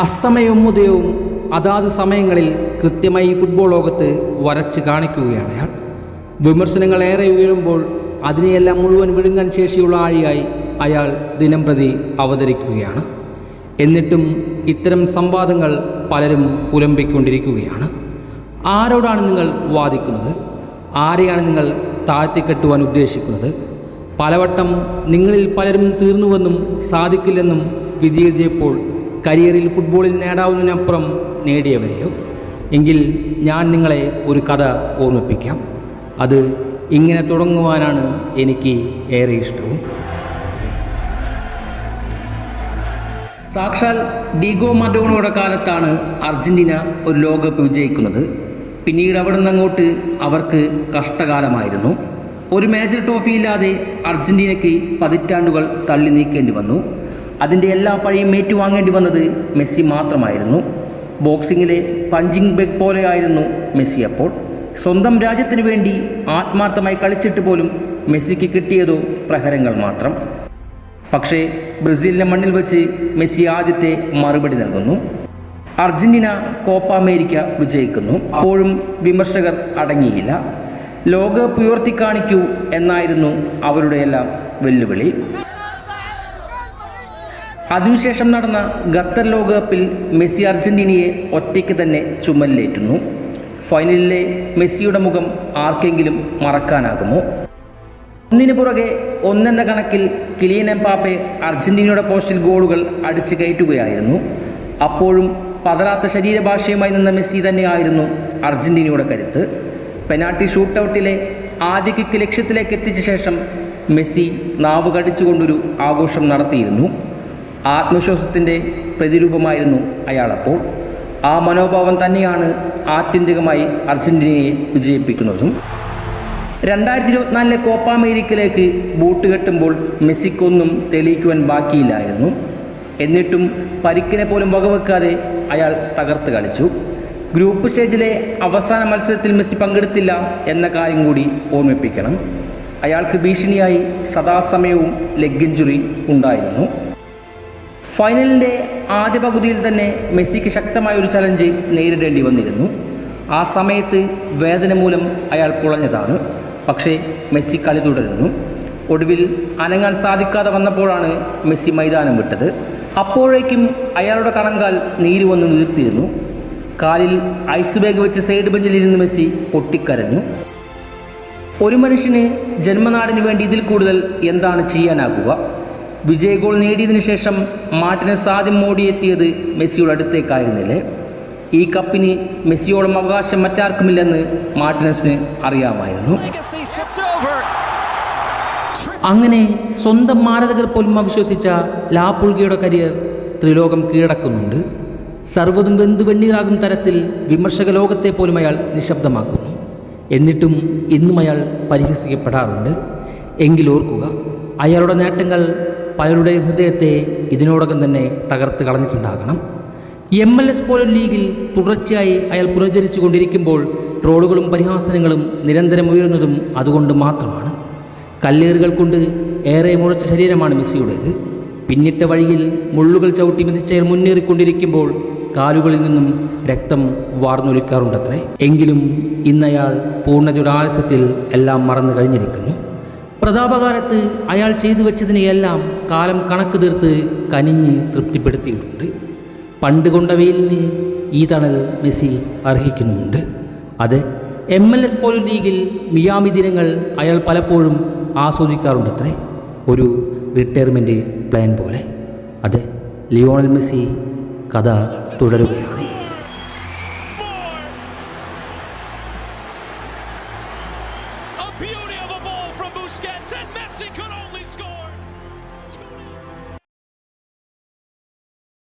അസ്തമയവും ഉദയവും അതാത് സമയങ്ങളിൽ കൃത്യമായി ഫുട്ബോൾ ലോകത്ത് വരച്ച് കാണിക്കുകയാണ് അയാൾ. വിമർശനങ്ങൾ ഏറെ ഉയരുമ്പോൾ അതിനെയെല്ലാം മുഴുവൻ വിഴുങ്ങാൻ ശേഷിയുള്ള ആഴിയായി അയാൾ ദിനം പ്രതി അവതരിക്കുകയാണ്. എന്നിട്ടും ഇത്തരം സംവാദങ്ങൾ പലരും പുലമ്പിക്കൊണ്ടിരിക്കുകയാണ്. ആരോടാണ് നിങ്ങൾ വാദിക്കുന്നത്? ആരെയാണ് നിങ്ങൾ താഴ്ത്തിക്കെട്ടുവാൻ ഉദ്ദേശിക്കുന്നത്? പലവട്ടം നിങ്ങളിൽ പലരും തീർന്നുവെന്നും സാധിക്കില്ലെന്നും വിധിയെഴുതിയപ്പോൾ കരിയറിൽ ഫുട്ബോളിൽ നേടാവുന്നതിനപ്പുറം നേടിയവരെയോ? എങ്കിൽ ഞാൻ നിങ്ങളെ ഒരു കഥ ഓർമ്മിപ്പിക്കാം. അത് ഇങ്ങനെ തുടങ്ങുവാനാണ് എനിക്ക് ഏറെ ഇഷ്ടവും. സാക്ഷാൽ ഡീഗോ മറഡോണയുടെ കാലത്താണ് അർജന്റീന ഒരു ലോകകപ്പ് വിജയിക്കുന്നത്. പിന്നീട് അവിടെ നിന്ന് അങ്ങോട്ട് അവർക്ക് കഷ്ടകാലമായിരുന്നു. ഒരു മേജർ ട്രോഫി ഇല്ലാതെ അർജന്റീനയ്ക്ക് പതിറ്റാണ്ടുകൾ തള്ളി നീക്കേണ്ടി വന്നു. അതിന്റെ എല്ലാ പഴിയും ഏറ്റുവാങ്ങേണ്ടി വന്നത് മെസ്സി മാത്രമായിരുന്നു. ബോക്സിങ്ങിലെ പഞ്ചിങ് ബെഗ് പോലെയായിരുന്നു മെസ്സി അപ്പോൾ. സ്വന്തം രാജ്യത്തിനു വേണ്ടി ആത്മാർത്ഥമായി കളിച്ചിട്ട് പോലും മെസ്സിക്ക് കിട്ടിയതോ പ്രഹരങ്ങൾ മാത്രം. പക്ഷേ ബ്രസീലിന്റെ മണ്ണിൽ വെച്ച് മെസ്സി ആദ്യത്തെ മറുപടി നൽകുന്നു. അർജന്റീന കോപ്പ അമേരിക്ക വിജയിക്കുന്നു. അപ്പോഴും വിമർശകർ അടങ്ങിയില്ല. ലോകകപ്പ് കാണിക്കൂ എന്നായിരുന്നു അവരുടെ എല്ലാം വെല്ലുവിളി. അതിനുശേഷം നടന്ന ഖത്തർ ലോകകപ്പിൽ മെസ്സി അർജന്റീനയെ ഒറ്റയ്ക്ക് തന്നെ ചുമലിലേറ്റുന്നു. ഫൈനലിലെ മെസ്സിയുടെ മുഖം ആർക്കെങ്കിലും മറക്കാനാകുമോ? ഒന്നിനു പുറകെ ഒന്നെന്ന കണക്കിൽ കിലിയൻ എംപാപ്പെ അർജന്റീനയുടെ പോസ്റ്റിൽ ഗോളുകൾ അടിച്ചു കയറ്റുകയായിരുന്നു. അപ്പോഴും പതറാത്ത ശരീരഭാഷയുമായി നിന്ന മെസ്സി തന്നെയായിരുന്നു അർജന്റീനയുടെ കരുത്ത്. പെനാൾട്ടി ഷൂട്ടൗട്ടിലെ ആദ്യ കിക്ക് ലക്ഷ്യത്തിലേക്ക് എത്തിച്ച ശേഷം മെസ്സി നാവ് കടിച്ചുകൊണ്ടൊരു ആഘോഷം നടത്തിയിരുന്നു. ആത്മവിശ്വാസത്തിന്റെ പ്രതിരൂപമായിരുന്നു അയാളപ്പോൾ. ആ മനോഭാവം തന്നെയാണ് ആത്യന്തികമായി അർജന്റീനയെ വിജയിപ്പിക്കുന്നതും. രണ്ടായിരത്തി ഇരുപത്തിനാലിലെ കോപ്പ അമേരിക്കയിലേക്ക് ബൂട്ട് കെട്ടുമ്പോൾ മെസ്സിക്കൊന്നും തെളിയിക്കുവാൻ ബാക്കിയില്ലായിരുന്നു. എന്നിട്ടും പരിക്കിനെ പോലും വകവെക്കാതെ അയാൾ തകർത്ത് കളിച്ചു. ഗ്രൂപ്പ് സ്റ്റേജിലെ അവസാന മത്സരത്തിൽ മെസ്സി പങ്കെടുത്തില്ല എന്ന കാര്യം കൂടി ഓർമ്മിപ്പിക്കണം. അയാൾക്ക് ഭീഷണിയായി സദാസമയവും ലെഗ് ഇഞ്ചുറി ഉണ്ടായിരുന്നു. ഫൈനലിന്റെ ആദ്യ പകുതിയിൽ തന്നെ മെസ്സിക്ക് ശക്തമായ ഒരു ചലഞ്ച് നേരിടേണ്ടി വന്നിരുന്നു. ആ സമയത്ത് വേദന മൂലം അയാൾ പുളഞ്ഞതാണ്. പക്ഷേ മെസ്സി കളി തുടരുന്നു. ഒടുവിൽ അനങ്ങാൻ സാധിക്കാതെ വന്നപ്പോഴാണ് മെസ്സി മൈതാനം വിട്ടത്. അപ്പോഴേക്കും അയാളുടെ കണങ്കാൽ നീര് വന്ന് നീർത്തിരുന്നു കാലിൽ ഐസ് ബാഗ് വെച്ച് സൈഡ് ബെഞ്ചിലിരുന്ന് മെസ്സി പൊട്ടിക്കരഞ്ഞു. ഒരു മനുഷ്യന് ജന്മനാടിന് വേണ്ടി ഇതിൽ കൂടുതൽ എന്താണ് ചെയ്യാനാകുക? വിജയ ഗോൾ നേടിയതിനു ശേഷം മാർട്ടിനസ് ആദ്യം മോടിയെത്തിയത് മെസ്സിയുടെ അടുത്തേക്കായിരുന്നില്ലേ? ഈ കപ്പിന് മെസ്സിയോളം അവകാശം മറ്റാർക്കുമില്ലെന്ന് മാർട്ടിനസിന് അറിയാമായിരുന്നു. അങ്ങനെ സ്വന്തം മാരതകർ പോലും അവിശ്വസിച്ച ലാപുൾഗയുടെ കരിയർ ത്രിലോകം കീഴടക്കുന്നുണ്ട്. സർവതും വെന്തു വെണ്ണീറാകും തരത്തിൽ വിമർശക ലോകത്തെ പോലും അയാൾ നിശബ്ദമാക്കുന്നു. എന്നിട്ടും ഇന്നും അയാൾ പരിഹസിക്കപ്പെടാറുണ്ട്. എങ്കിലോർക്കുക അയാളുടെ നേട്ടങ്ങൾ പലരുടെയും ഹൃദയത്തെ ഇതിനോടകം തന്നെ തകർത്ത് കളഞ്ഞിട്ടുണ്ടാകണം. എം എൽ എസ് പോലും ലീഗിൽ തുടർച്ചയായി അയാൾ പുനർജനിച്ചു കൊണ്ടിരിക്കുമ്പോൾ ട്രോളുകളും പരിഹാസനങ്ങളും നിരന്തരം ഉയരുന്നതും അതുകൊണ്ട് മാത്രമാണ്. കല്ലേറുകൾ കൊണ്ട് ഏറെ മുഴച്ച ശരീരമാണ് മെസ്സിയുടേത്. പിന്നിട്ട വഴിയിൽ മുള്ളുകൾ ചവിട്ടി മെതിച്ചയാൾ മുന്നേറിക്കൊണ്ടിരിക്കുമ്പോൾ കാലുകളിൽ നിന്നും രക്തം വാർന്നൊലിക്കാറുണ്ടത്രേ. എങ്കിലും ഇന്നയാൾ പൂർണ ദുരാലസ്യത്തിൽ എല്ലാം മറന്നു കഴിഞ്ഞിരിക്കുന്നു. പ്രതാപകാലത്ത് അയാൾ ചെയ്തു വെച്ചതിനെയെല്ലാം കാലം കണക്ക് തീർത്ത് കനിഞ്ഞ് തൃപ്തിപ്പെടുത്തിയിട്ടുണ്ട്. പണ്ട് കൊണ്ട ഈ തണൽ മെസ്സി അർഹിക്കുന്നുണ്ട് അത് എം എൽ എസ് പോലും ലീഗിൽ മിയാമി ദിനങ്ങൾ അയാൾ പലപ്പോഴും ആസ്വദിക്കാറുണ്ടത്രേ. ഒരു റിട്ടയർമെന്റ് പ്ലാൻ പോലെ. അത് ലിയോണൽ മെസ്സി കഥ തുടരുകയാണ്. Beauty of a Busquets, and Messi could only score.